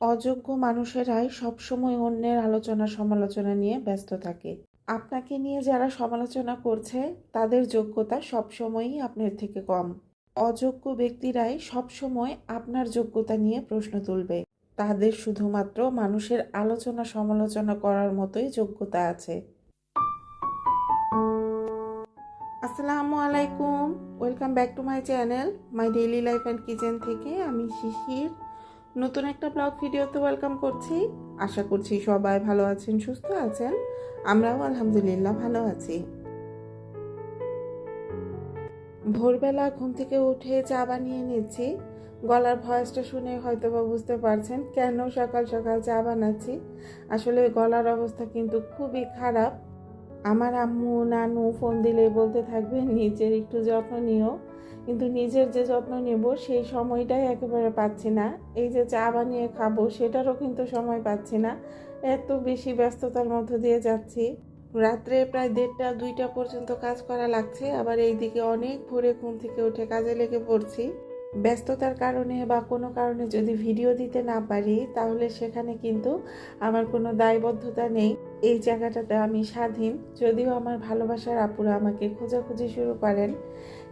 অযোগ্য মানুষেরাই সবসময় অন্যের আলোচনা সমালোচনা নিয়ে ব্যস্ত থাকে। আপনাকে নিয়ে যারা সমালোচনা করছে, তাদের যোগ্যতা সবসময়ই আপনার থেকে কম। অযোগ্য ব্যক্তিরাই সবসময় আপনার যোগ্যতা নিয়ে প্রশ্ন তুলবে। তাদের শুধুমাত্র মানুষের আলোচনা সমালোচনা করার মতোই যোগ্যতা আছে। আসসালামু আলাইকুম। Welcome back to my channel, my daily life and kitchen থেকে আমি শিশির। নতুন একটা ব্লগ ভিডিওতে ওয়েলকাম করছি। আশা করছি সবাই ভালো আছেন, সুস্থ আছেন। আমরাও আলহামদুলিল্লাহ ভালো আছি। ভোরবেলা ঘুম থেকে উঠে চা বানিয়ে নিচ্ছি। গলার ভয়েসটা শুনে হয়তো বা বুঝতে পারছেন কেন সকাল সকাল চা বানাচ্ছি। আসলে গলার অবস্থা কিন্তু খুবই খারাপ। আমার আম্মু, নানু ফোন দিলে বলতে থাকবে, নিজের একটু যত্ন নিও। কিন্তু নিজের যে যত্ন নেব, সেই সময়টাই একেবারে পাচ্ছি না। এই যে চা বানিয়ে খাব, সেটারও কিন্তু সময় পাচ্ছি না। এত বেশি ব্যস্ততার মধ্য দিয়ে যাচ্ছি। রাত্রে প্রায় দেড়টা, দুইটা পর্যন্ত কাজ করা লাগছে। আবার এই দিকে অনেক ভোরে ঘুম থেকে উঠে কাজে লেগে পড়ছি। ব্যস্ততার কারণে বা কোনো কারণে যদি ভিডিও দিতে না পারি, তাহলে সেখানে কিন্তু আমার কোনো দায়বদ্ধতা নেই। এই জায়গাটাতে আমি স্বাধীন। যদিও আমার ভালোবাসার আপুরা আমাকে খোঁজাখুঁজি শুরু করেন।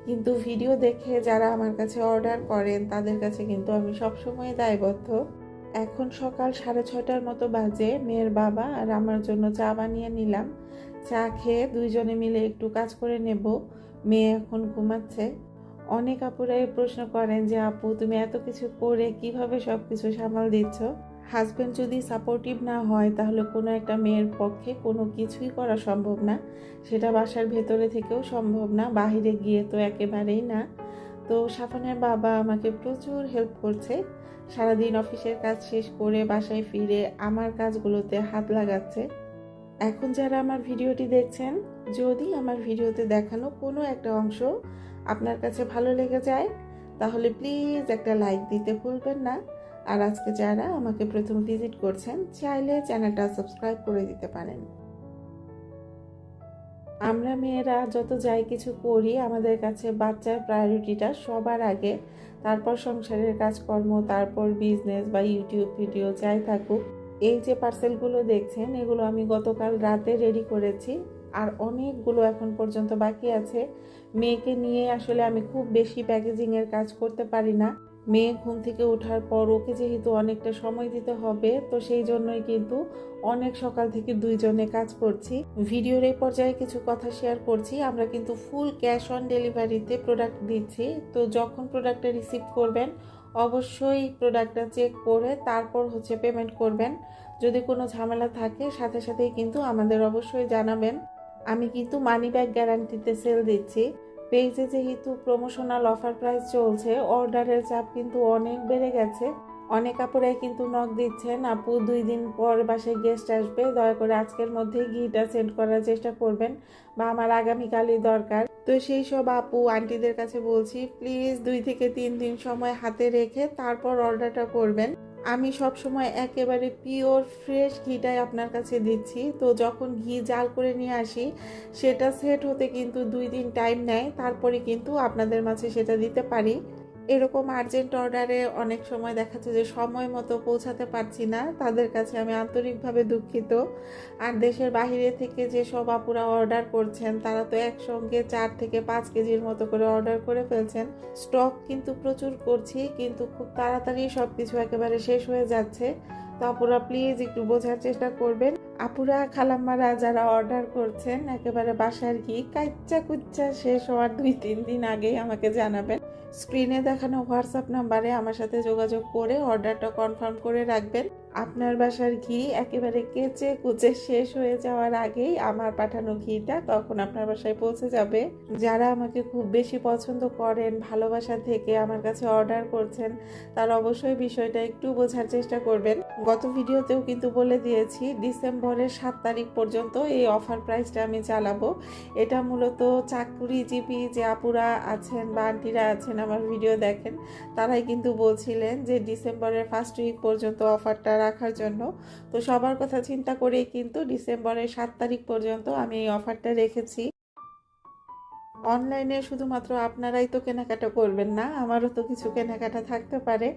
কিন্তু ভিডিও দেখে যারা আমার কাছে অর্ডার করেন, তাদের কাছে কিন্তু আমি সবসময় দায়বদ্ধ। এখন সকাল সাড়ে ছটার মতো বাজে, মেয়ের বাবা আর আমার জন্য চা বানিয়ে নিলাম। চা খেয়ে দুইজনে মিলে একটু কাজ করে নেব। মেয়ে এখন ঘুমাচ্ছে। অনেক আপুরাই প্রশ্ন করেন যে, আপু, তুমি এত কিছু করে কীভাবে সব কিছু সামাল দিচ্ছ? হাজব্যান্ড যদি সাপোর্টিভ না হয়, তাহলে কোনো একটা মেয়ের পক্ষে কোনো কিছুই করা সম্ভব না। সেটা বাসার ভেতরে থেকেও সম্ভব না, বাহিরে গিয়ে তো একেবারেই না। তো সাফানের বাবা আমাকে প্রচুর হেল্প করছে। সারাদিন অফিসের কাজ শেষ করে বাসায় ফিরে আমার কাজগুলোতে হাত লাগাচ্ছে। এখন যারা আমার ভিডিওটি দেখছেন, যদি আমার ভিডিওতে দেখানো কোনো একটা অংশ আপনার কাছে ভালো লেগে যায়, তাহলে প্লিজ একটা লাইক দিতে ভুলবেন না। আর আজকে যারা আমাকে প্রথম ভিজিট করছেন, চাইলে চ্যানেলটা সাবস্ক্রাইব করে দিতে পারেন। আমরা মেয়েরা যত যাই কিছু করি, আমাদের কাছে বাচ্চার প্রায়োরিটিটা সবার আগে, তারপর সংসারের কাজকর্ম, তারপর বিজনেস বা ইউটিউব ভিডিও যাই থাকুক, এই যে পার্সেলগুলো দেখছেন, এগুলো আমি গতকাল রাতে রেডি করেছি, আর অনেকগুলো এখন পর্যন্ত বাকি আছে। মেয়েকে নিয়ে আসলে আমি খুব বেশি প্যাকেজিংয়ের কাজ করতে পারি না। মেয়ে ঘুম থেকে ওঠার পর ওকে যেহেতু অনেকটা সময় দিতে হবে, তো সেই জন্যই কিন্তু অনেক সকাল থেকে দুইজনে কাজ করছি। ভিডিওর এই পর্যায়ে কিছু কথা শেয়ার করছি। আমরা কিন্তু ফুল ক্যাশ অন ডেলিভারিতে প্রোডাক্ট দিচ্ছি। তো যখন প্রোডাক্টটা রিসিভ করবেন, অবশ্যই প্রোডাক্টটা চেক করে তারপর হচ্ছে পেমেন্ট করবেন। যদি কোনো ঝামেলা থাকে, সাথে সাথেই কিন্তু আমাদের অবশ্যই জানাবেন। আমি কিন্তু মানি ব্যাগ গ্যারান্টিতে সেল দিচ্ছি। পেজে যেহেতু প্রমোশনাল অফার প্রাইস চলছে অর্ডারের চাপ কিন্তু অনেক বেড়ে গেছে। অনেক আপুরাই কিন্তু নক দিচ্ছেন। আপু দুই দিন পর বাসায় গেস্ট আসবে। দয়া করে আজকের মধ্যেই ঘিটা সেন্ড করার চেষ্টা করবেন বা আমার আগামীকালই দরকার। তো সেই সব আপু আন্টিদের কাছে বলছি প্লিজ দুই থেকে তিন দিন সময় হাতে রেখে তারপর অর্ডারটা করবেন। আমি সব সময় একেবারে পিওর ফ্রেশ ঘিটাই আপনার কাছে দিচ্ছি। তো যখন ঘি জাল করে নিয়ে আসি, সেটা সেট হতে কিন্তু দুই দিন টাইম নেয়। তারপরে কিন্তু আপনাদের মাঝে সেটা দিতে পারি। এরকম আর্জেন্ট অর্ডারে অনেক সময় দেখাচ্ছে যে সময় মতো পৌঁছাতে পারছি না। তাদের কাছে আমি আন্তরিকভাবে দুঃখিত। আর দেশের বাহিরে থেকে যে সব আপুরা অর্ডার করছেন, তারা তো একসঙ্গে চার থেকে পাঁচ কেজির মতো করে অর্ডার করে ফেলছেন। স্টক কিন্তু প্রচুর করছি, কিন্তু খুব তাড়াতাড়ি সব কিছু একেবারে শেষ হয়ে যাচ্ছে। তো আপুরা প্লিজ একটু বোঝার চেষ্টা করবেন। আপুরা খালাম্মারা যারা অর্ডার করছেন, একেবারে বাসার গিয়ে কাচ্চা কুচ্চা শেষ হওয়ার দুই, তিন দিন আগেই আমাকে জানাবেন। স্ক্রিনে দেখানো হোয়াটসঅ্যাপ নাম্বারে আমার সাথে যোগাযোগ করে অর্ডারটা কনফার্ম করে রাখবেন। আপনার বাসার ঘি একেবারে কেচে কুচে শেষ হয়ে যাওয়ার আগেই আমার পাঠানো ঘিটা তখন আপনার বাসায় পৌঁছে যাবে। যারা আমাকে খুব বেশি পছন্দ করেন, ভালোবাসা থেকে আমার কাছে অর্ডার করছেন, তার অবশ্যই বিষয়টা একটু বোঝার চেষ্টা করবেন। গত ভিডিওতেও কিন্তু বলে দিয়েছি, ডিসেম্বরের সাত তারিখ পর্যন্ত এই অফার প্রাইসটা আমি চালাবো। এটা মূলত চাকরিজীবী যে আপুরা আছেন বা আন্টিরা আছেন, আমার ভিডিও দেখেন, তারাই কিন্তু বলছিলেন যে ডিসেম্বরের ফার্স্ট উইক পর্যন্ত অফারটা রাখার জন্য। তো সবার কথা চিন্তা করেই কিন্তু ডিসেম্বরের সাত তারিখ পর্যন্ত আমি এই অফারটা রেখেছি। অনলাইনে শুধুমাত্র আপনারাই তো কেনাকাটা করবেন না, আমারও তো কিছু কেনাকাটা থাকতে পারে।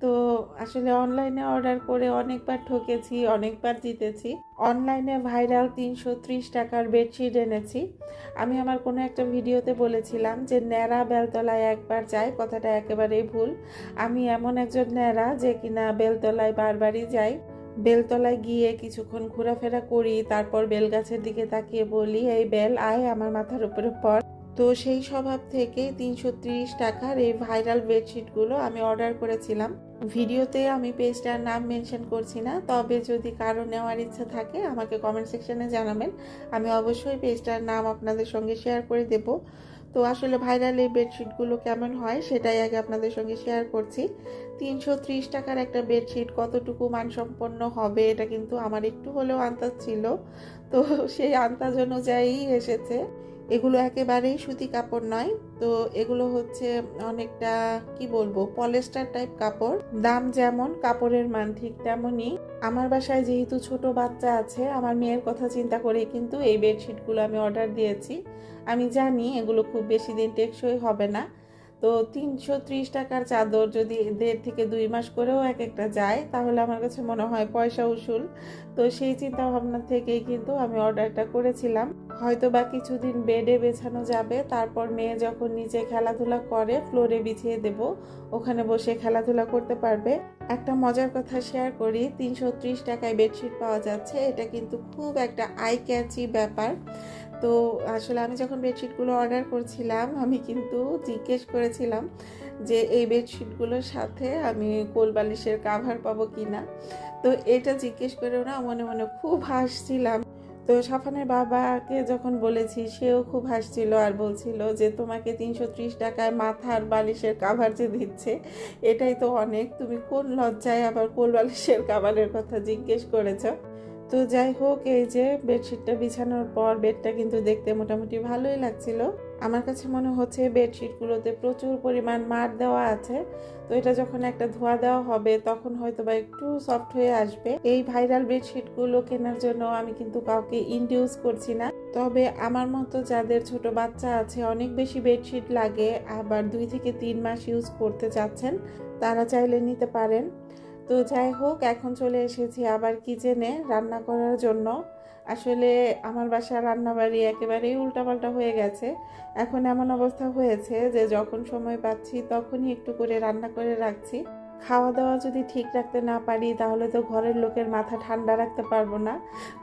তো আসলে অনলাইনে অর্ডার করে অনেকবার ঠকেছি, অনেকবার জিতেছি। অনলাইনে ভাইরাল তিনশো ত্রিশ টাকার বেডশিট এনেছি। আমি আমার কোনো একটা ভিডিওতে বলেছিলাম যে, ন্যাড়া বেলতলায় একবার যাই কথাটা একেবারেই ভুল। আমি এমন একজন ন্যাড়া যে কিনা বেলতলায় বারবারই যাই। বেলতলায় গিয়ে কিছুক্ষণ ঘোরাফেরা করি, তারপর বেলগাছের দিকে তাকিয়ে বলি, এই বেল, আয়, আমার মাথার উপরে পড়। তো সেই স্বভাব থেকে তিনশো ত্রিশ টাকার এই ভাইরাল বেডশিটগুলো আমি অর্ডার করেছিলাম। ভিডিওতে আমি পেজটার নাম মেনশন করছি না, তবে যদি কারও নেওয়ার ইচ্ছা থাকে আমাকে কমেন্ট সেকশনে জানাবেন। আমি অবশ্যই পেজটার নাম আপনাদের সঙ্গে শেয়ার করে দেব। তো আসলে ভাইরাল এই বেডশিটগুলো কেমন হয় সেটাই আগে আপনাদের সঙ্গে শেয়ার করছি। তিনশো ত্রিশ টাকার একটা বেডশিট কতটুকু মানসম্পন্ন হবে এটা কিন্তু আমার একটু হলেও আন্দাজ ছিল। তো সেই আন্দাজ অনুযায়ী এসেছে। এগুলো একেবারেই সুতি কাপড় নয়। তো এগুলো হচ্ছে অনেকটা, কি বলব পলেস্টার টাইপ কাপড়। দাম যেমন, কাপড়ের মান ঠিক তেমনই। আমার বাসায় যেহেতু ছোট বাচ্চা আছে, আমার মেয়ের কথা চিন্তা করে কিন্তু এই বেডশিটগুলো আমি অর্ডার দিয়েছি। আমি জানি এগুলো খুব বেশি দিন টেকসই হবে না। তো তিনশো ত্রিশ টাকার চাদর যদি দেড় থেকে দুই মাস করেও এক একটা যায়, তাহলে আমার কাছে মনে হয় পয়সা উসুল। তো সেই চিন্তা ভাবনা থেকেই কিন্তু আমি অর্ডারটা করেছিলাম। হয়তো বা কিছুদিন বেডে বেছানো যাবে। তারপর মেয়ে যখন নিজে খেলাধুলা করে ফ্লোরে বিছিয়ে দেব, ওখানে বসে খেলাধুলা করতে পারবে। একটা মজার কথা শেয়ার করি, তিনশো ত্রিশ টাকায় বেডশিট পাওয়া যাচ্ছে। এটা কিন্তু খুব একটা আই ক্যাচি ব্যাপার। তো আসলে আমি যখন বেডশিটগুলো অর্ডার করছিলাম, আমি কিন্তু জিজ্ঞেস করেছিলাম যে এই বেডশিটগুলোর সাথে আমি কোল বালিশের কাভার পাবো কি না তো এটা জিজ্ঞেস করেও না মনে মনে খুব হাসছিলাম। তো সাফানের বাবাকে যখন বলেছি, সেও খুব হাসছিল আর বলছিল যে, তোমাকে তিনশো ত্রিশ টাকায় মাথার বালিশের কাভার যে দিচ্ছে, এটাই তো অনেক। তুমি কোন লজ্জায় আবার কোল বালিশের কাভারের কথা জিজ্ঞেস করেছ? তো যাই হোক, এই যে বেডশিটটা বিছানোর পর, বেডটা কিন্তু দেখতে মোটামুটি ভালোই লাগছিল। আমার কাছে মনে হচ্ছে বেডশিটগুলোতে প্রচুর পরিমাণ মার দেওয়া আছে। তো এটা যখন একটা ধোয়া দেওয়া হবে, তখন হয়তো বা একটু সফট হয়ে আসবে। এই ভাইরাল বেডশিটগুলো কেনার জন্য আমি কিন্তু কাউকে ইন্ডিউস করছি না। তবে আমার মতো যাদের ছোট বাচ্চা আছে, অনেক বেশি বেডশিট লাগে, আবার দুই থেকে তিন মাস ইউজ করতে চাচ্ছেন, তারা চাইলে নিতে পারেন। তো যাই হোক, এখন চলে এসেছি আবার কিচেনে রান্না করার জন্য। আসলে আমার বাসা রান্নাবাড়ি একেবারেই উল্টাপাল্টা হয়ে গেছে। এখন এমন অবস্থা হয়েছে যে যখন সময় পাচ্ছি তখনই একটু করে রান্না করে রাখছি। খাওয়া দাওয়া যদি ঠিক রাখতে না পারি তাহলে তো ঘরের লোকের মাথা ঠান্ডা রাখতে পারব না।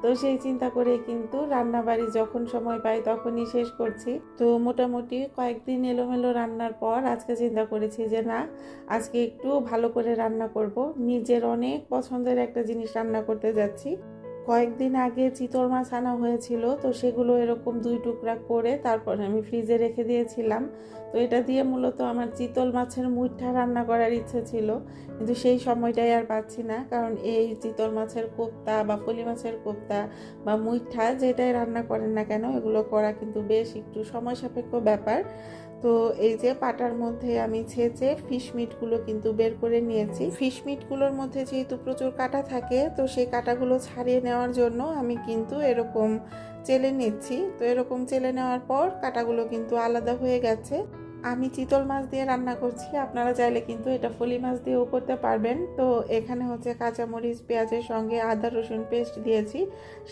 তো সেই চিন্তা করে কিন্তু রান্নাবাড়ি যখন সময় পাই তখনই শেষ করছি। তো মোটামুটি কয়েকদিন এলোমেলো রান্নার পর আজকে চিন্তা করেছি যে না, আজকে একটু ভালো করে রান্না করব। নিজের অনেক পছন্দের একটা জিনিস রান্না করতে যাচ্ছি। কয়েকদিন আগে চিতল মাছ আনা হয়েছিল, তো সেগুলো এরকম দুই টুকরা করে তারপর আমি ফ্রিজে রেখে দিয়েছিলাম। তো এটা দিয়ে মূলত আমার চিতল মাছের মুঠা রান্না করার ইচ্ছে ছিল, কিন্তু সেই সময়টাই আর পাচ্ছি না, কারণ এই চিতল মাছের কোপ্তা বা পলি মাছের কোপ্তা বা মুইঠা যেটাই রান্না করেন না কেন, এগুলো করা কিন্তু বেশ একটু সময় সাপেক্ষ ব্যাপার। তো এই যে পাটার মধ্যে আমি ছেঁচে ফিশ মিটগুলো কিন্তু বের করে নিয়েছি। ফিশ মিটগুলোর মধ্যে যেহেতু প্রচুর কাটা থাকে, তো সেই কাটাগুলো ছাড়িয়ে নেওয়ার জন্য আমি কিন্তু এরকম চেলে নিচ্ছি। তো এরকম চেলে নেওয়ার পর কাটাগুলো কিন্তু আলাদা হয়ে গেছে। আমি চিতল মাছ দিয়ে রান্না করছি, আপনারা চাইলে কিন্তু এটা ফলি মাছ দিয়েও করতে পারবেন। তো এখানে হচ্ছে কাঁচামরিচ, পেঁয়াজের সঙ্গে আদা, রসুন পেস্ট দিয়েছি।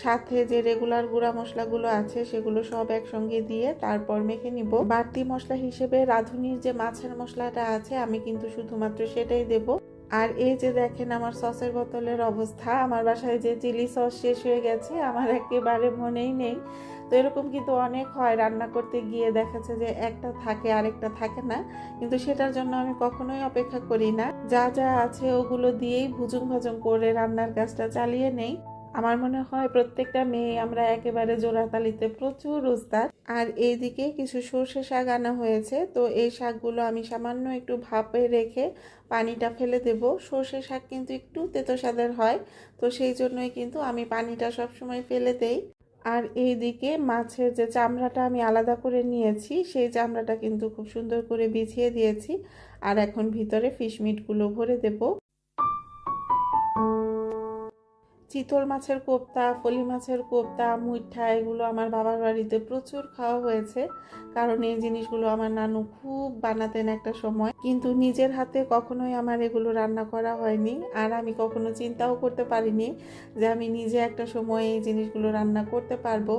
সাথে যে রেগুলার গুঁড়া মশলাগুলো আছে, সেগুলো সব একসঙ্গে দিয়ে তারপর মেখে নিব। বাড়তি মশলা হিসেবে রাঁধুনির যে মাছের মশলাটা আছে, আমি কিন্তু শুধুমাত্র সেটাই দেব। আর এই যে দেখেন আমার সসের বোতলের অবস্থা, আমার বাসায় যে চিলি সস শেষ হয়ে গেছে, আমার একেবারে মনেই নেই। তো এরকম কিন্তু অনেক হয় রান্না করতে গিয়ে দেখাচ্ছে যে একটা থাকে, আরেকটা থাকে না। কিন্তু সেটার জন্য আমি কখনোই অপেক্ষা করি না। যা যা আছে ওগুলো দিয়েই ভুজুং ভাজুং করে রান্নার কাজটা চালিয়ে নেই। আমার মনে হয় প্রত্যেকটা মেয়ে আমরা একেবারে জোড়াতালিতে প্রচুর উস্তাদ আর এইদিকে কিছু সর্ষে শাক আনা হয়েছে, তো এই শাকগুলো আমি সামান্য একটু ভাপে রেখে পানিটা ফেলে দেব। সর্ষে শাক কিন্তু একটু তেতো স্বাদের হয়, তো সেই জন্যই কিন্তু আমি পানিটা সবসময় ফেলে দেই। আর এইদিকে মাছের যে চামড়াটা আমি আলাদা করে নিয়েছি, সেই চামড়াটা কিন্তু খুব সুন্দর করে বিছিয়ে দিয়েছি। আর এখন ভিতরে ফিশ মিটগুলো ভরে দেব। চিতল মাছের কোপ্তা, ফলি মাছের কোপ্তা, মুইঠা, এগুলো আমার বাবার বাড়িতে প্রচুর খাওয়া হয়েছে। কারণ এই জিনিসগুলো আমার নানু খুব বানাতেন একটা সময়। কিন্তু নিজের হাতে কখনোই আমার এগুলো রান্না করা হয়নি। আর আমি কখনো চিন্তাও করতে পারিনি যে আমি নিজে একটা সময় এই জিনিসগুলো রান্না করতে পারব।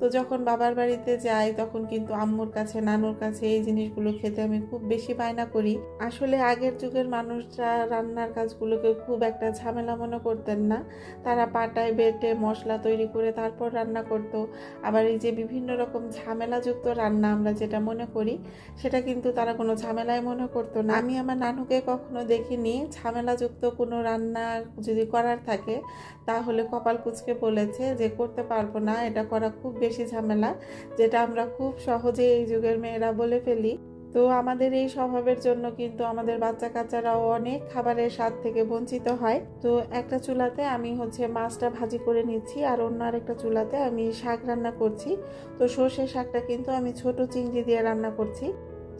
তো যখন বাবার বাড়িতে যাই, তখন কিন্তু আম্মুর কাছে, নানুর কাছে এই জিনিসগুলো খেতে আমি খুব বেশি বায়না করি। আসলে আগের যুগের মানুষরা রান্নার কাজগুলোকে খুব একটা ঝামেলা মনে করতেন না। তারা পাটায় বেটে মশলা তৈরি করে তারপর রান্না করতো। আবার এই যে বিভিন্ন রকম ঝামেলাযুক্ত রান্না আমরা যেটা মনে করি, সেটা কিন্তু তারা কোনো ঝামেলায় মনে করতো না। আমি আমার নানুকে কখনো দেখিনি ঝামেলাযুক্ত কোনো রান্না যদি করার থাকে, তাহলে কপাল কুচকে বলেছে যে, করতে পারব না, এটা করা খুব বেশি ঝামেলা। যেটা আমরা খুব সহজে এই যুগের মেয়েরা বলে ফেলি। তো আমাদের এই স্বভাবের জন্য কিন্তু আমাদের বাচ্চা কাচ্চারাও অনেক খাবারের স্বাদ থেকে বঞ্চিত হয়। তো একটা চুলাতে আমি হচ্ছে মাছটা ভাজি করে নিচ্ছি আর অন্য আরেকটা চুলাতে আমি শাক রান্না করছি। তো সর্ষে শাকটা কিন্তু আমি ছোট চিংড়ি দিয়ে রান্না করছি।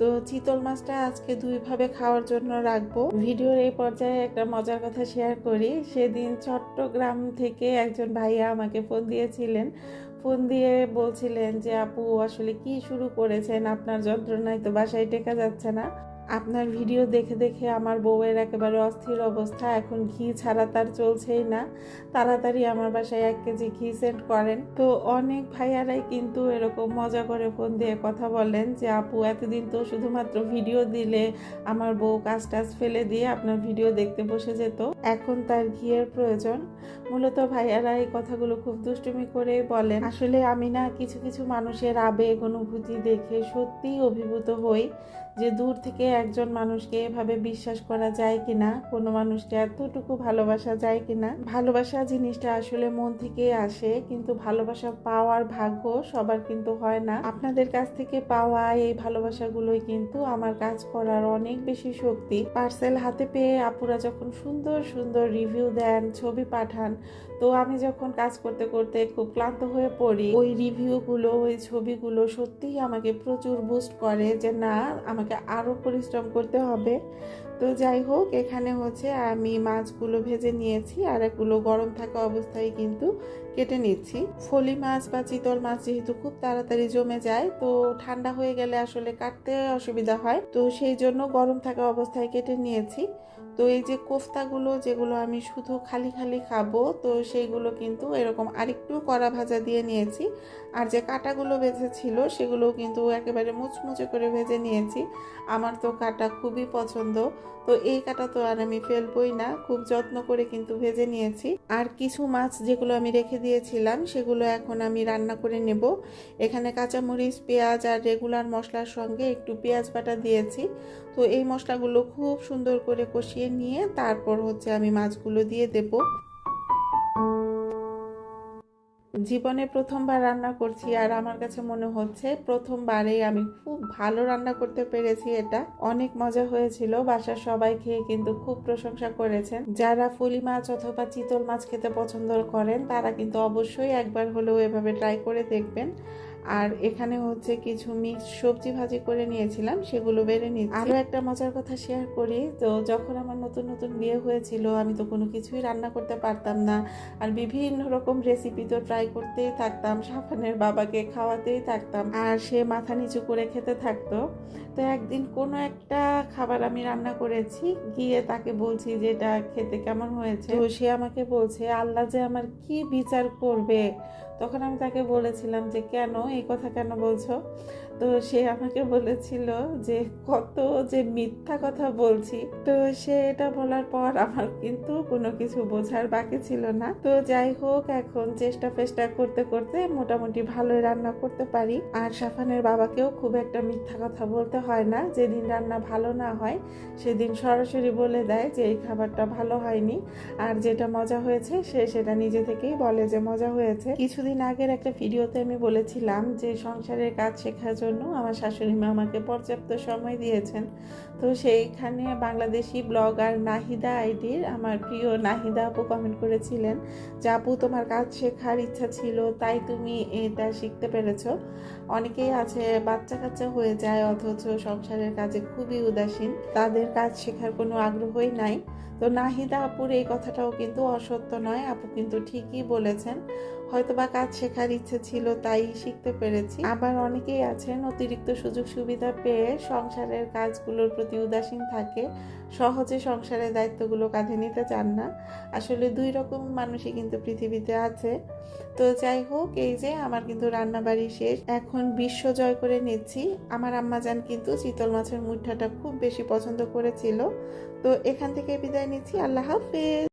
তো চিতল মাছটা আজকে দুইভাবে খাওয়ার জন্য রাখব। ভিডিওর এই পর্যায়ে একটা মজার কথা শেয়ার করি। সেদিন চট্টগ্রাম থেকে একজন ভাইয়া আমাকে ফোন দিয়েছিলেন। ফোন দিয়ে বলছিলেন যে, আপু, আসলে কি শুরু করেছেন? আপনার যন্ত্রণায় তো বাসায় টেকা যাচ্ছে না। আপনার ভিডিও দেখে দেখে আমার বউয়ের একেবারে অস্থির অবস্থা। এখন ঘি ছাড়া তার চলছেই না। তাড়াতাড়ি আমার বাসায় এক কেজি ঘি সেন্ড করেন। তো অনেক ভাইয়ারাই কিন্তু এরকম মজা করে ফোন দিয়ে কথা বলেন যে, আপু, এতদিন তো শুধুমাত্র ভিডিও দিলে আমার বউ কাজ টাজ ফেলে দিয়ে আপনার ভিডিও দেখতে বসে যেত। এখন তার ঘিয়ের প্রয়োজন। মূলত ভাইয়ারা এই কথাগুলো খুব দুষ্টুমি করেই বলেন। আসলে আমি না কিছু কিছু মানুষের আবেগ, অনুভূতি দেখে সত্যিই অভিভূত হই। যে দূর থেকে একজন মানুষকে এভাবে বিশ্বাস করা যায় কিনা, কোনো মানুষকে এতটুকু ভালোবাসা যায় কিনা, ভালোবাসা জিনিসটা আসলে মন থেকে আসে, কিন্তু ভালোবাসা পাওয়ার ভাগ্য সবার কিন্তু হয় না। আপনাদের কাছ থেকে পাওয়া এই ভালোবাসাগুলোই কিন্তু আমার কাজ করার অনেক বেশি শক্তি। পার্সেল হাতে পেয়ে আপুরা যখন সুন্দর সুন্দর রিভিউ দেন, ছবি পাঠান, তো আমি যখন কাজ করতে করতে খুব ক্লান্ত হয়ে পড়ি, ওই রিভিউগুলো, ওই ছবিগুলো সত্যিই আমাকে প্রচুর বুস্ট করে যে, না, আমাকে আরও পরিশ্রম করতে হবে। তো যাই হোক, এখানে হচ্ছে আমি মাছগুলো ভেজে নিয়েছি আর এগুলো গরম থাকা অবস্থায় কিন্তু কেটে নিচ্ছি। ফলি মাছ বা চিতল মাছ যেহেতু খুব তাড়াতাড়ি জমে যায়, তো ঠান্ডা হয়ে গেলে আসলে কাটতে অসুবিধা হয়। তো সেই জন্য গরম থাকা অবস্থায় কেটে নিয়েছি। তো এই যে কোফতাগুলো, যেগুলো আমি শুধু খালি খালি খাব, তো সেইগুলো কিন্তু এরকম আরেকটু কড়া ভাজা দিয়ে নিয়েছি। আর যে কাটাগুলো ছিল সেগুলোও কিন্তু একেবারে মুচমুচে করে ভেজে নিয়েছি। আমার তো কাটা খুবই পছন্দ। তো এই কাটা তো আর আমি ফেলবই না, খুব যত্ন করে কিন্তু ভেজে নিয়েছি। আর কিছু মাছ যেগুলো আমি রেখে দিয়েছিলাম, সেগুলো এখন আমি রান্না করে নেব। এখানে কাঁচামরিচ, পেঁয়াজ আর রেগুলার মশলার সঙ্গে একটু পেঁয়াজ বাটা দিয়েছি। তো এই মশলাগুলো খুব সুন্দর করে কষিয়ে নিয়ে তারপর হচ্ছে আমি মাছগুলো দিয়ে দেব। জীবনে প্রথমবার রান্না করছি আর আমার কাছে মনে হচ্ছে প্রথমবারেই আমি খুব ভালো রান্না করতে পেরেছি এটা। অনেক মজা হয়েছিল, বাসার সবাই খেয়ে কিন্তু খুব প্রশংসা করেছেন। যারা ফুলি মাছ অথবা চিতল মাছ খেতে পছন্দ করেন, তারা কিন্তু অবশ্যই একবার হলেও এভাবে ট্রাই করে দেখবেন। আর এখানে হচ্ছে কিছু মিক্স সবজি ভাজি করে নিয়েছিলাম, সেগুলো বেড়ে নিচ্ছি। আরও একটা মজার কথা শেয়ার করি, তো যখন আমার নতুন নতুন বিয়ে হয়েছিল, আমি তো কোনো কিছুই রান্না করতে পারতাম না। আর বিভিন্ন রকম রেসিপি তো ট্রাই করতেই থাকতাম, সাফানের বাবাকে খাওয়াতেই থাকতাম, আর সে মাথা নিচু করে খেতে থাকতো। তো একদিন কোনো একটা খাবার আমি রান্না করেছি, গিয়ে তাকে বলছি যে এটা খেতে কেমন হয়েছে? তো সে আমাকে বলছে, আল্লাহ যে আমার কি বিচার করবে? তখন আমি তাকে বলেছিলাম যে, কেন? এই কথা কেন বলছো? তো সে আমাকে বলেছিল যে, কত যে মিথ্যা কথা বলছি। তো সে এটা বলার পর আমার কিন্তু কোনো কিছু বোঝার বাকি ছিল না। তো যাই হোক, এখন চেষ্টা ফেষ্টা করতে করতে মোটামুটি ভালোই রান্না করতে পারি। আর সাফানের বাবাকেও খুব একটা মিথ্যা কথা বলতে হয় না। যেদিন রান্না ভালো না হয়, সেদিন সরাসরি বলে দেয় যে, এই খাবারটা ভালো হয়নি। আর যেটা মজা হয়েছে, সে সেটা নিজে থেকেই বলে যে, মজা হয়েছে। কিছুদিন আগের একটা ভিডিওতে আমি বলেছিলাম যে সংসারের কাজ শেখার জন্য আমার শাশুড়ি মা আমাকে পর্যাপ্ত সময় দিয়েছেন। তো সেইখানে বাংলাদেশি ব্লগার নাহিদা আইডির আমার প্রিয় নাহিদা আপু কমেন্ট করেছিলেন যে, আপু, তোমার কাজ শেখার ইচ্ছা ছিল, তাই তুমি এটা শিখতে পেরেছ। অনেকেই আছে বাচ্চা কাচ্চা হয়ে যায়, অথচ সংসারের কাজে খুবই উদাসীন। তাদের কাজ শেখার কোনো আগ্রহই নাই। তো নাহিদা আপুর এই কথাটাও কিন্তু অসত্য নয়। আপু কিন্তু ঠিকই বলেছেন। হয়তো বা কাজ শেখার ইচ্ছে ছিল, তাই শিখতে পেরেছি। আবার অনেকেই আছেন, অতিরিক্ত সুযোগ সুবিধা পেয়ে সংসারের কাজগুলোর প্রতি উদাসীন থাকে। সহজে সংসারের দায়িত্বগুলো কাঁধে নিতে চান না। আসলে দুই রকম মানুষই কিন্তু পৃথিবীতে আছে। তো যাই হোক, এই যে আমার কিন্তু রান্না বাড়ি শেষ। এখন বিশ্ব জয় করে নিচ্ছি। আমার আম্মা যান কিন্তু চিতল মাছের মুঠাটা খুব বেশি পছন্দ করেছিল। তো এখান থেকে বিদায় নিচ্ছি। আল্লাহ হাফেজ।